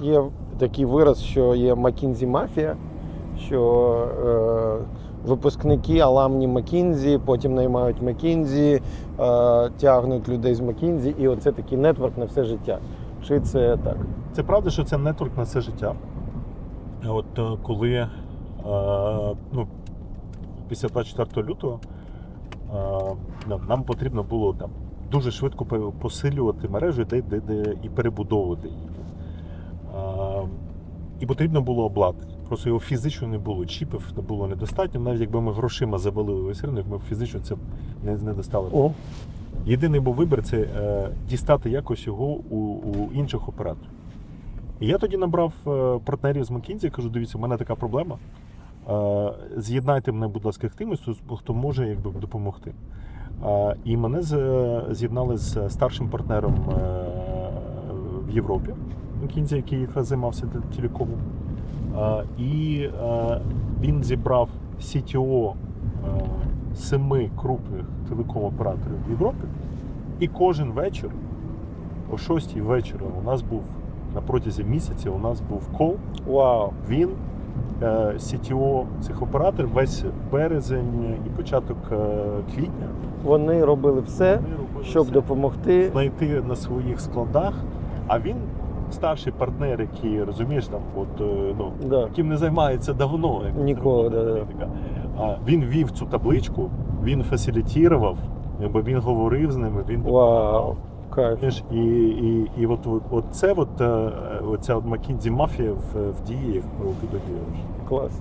Є такий вираз, що є McKinsey мафія, що е, випускники аламні McKinsey, потім наймають McKinsey, е, тягнуть людей з McKinsey, і оце такий нетворк на все життя. Чи це так? Це правда, що це нетворк на все життя. От е, коли е, ну, після 24 лютого е, нам потрібно було там дуже швидко посилювати мережу де, де, де, і перебудовувати її. Е, і потрібно було обладнання. Просто його фізично не було, чіпів не було недостатньо. Навіть якби ми грошима завалили весь ринок, ми б фізично це не, не достали. О, Єдиний був вибір це е, дістати якось його у, у інших операторів. І я тоді набрав е, партнерів з McKinsey, кажу, дивіться, у мене така проблема. Е, з'єднайте мене, будь ласка, з кимось, хто- може якби, допомогти. Е, і мене з- з'єднали з старшим партнером е, в Європі, McKinsey, який якраз займався те- телекомом. І він зібрав CTO е, семи крупних телеком-операторів в Європі. І кожен вечір, о 6 вечора, у нас був на протязі місяця у нас був кол. вау. Він е, CTO цих операторів весь березень і початок е, квітня. Вони робили все, Вони робили щоб все. допомогти. знайти на своїх складах. А він старший партнер, який розумієш, там от е, ну Да. яким не займається давно. як Ніколи, да-да. А він вів цю табличку, він фасилітував, бо він говорив з ними, він Вау, кайф. І, і, і от, от, от це от, е, оця от Макінзі мафія в, в дії, яку ти. Клас.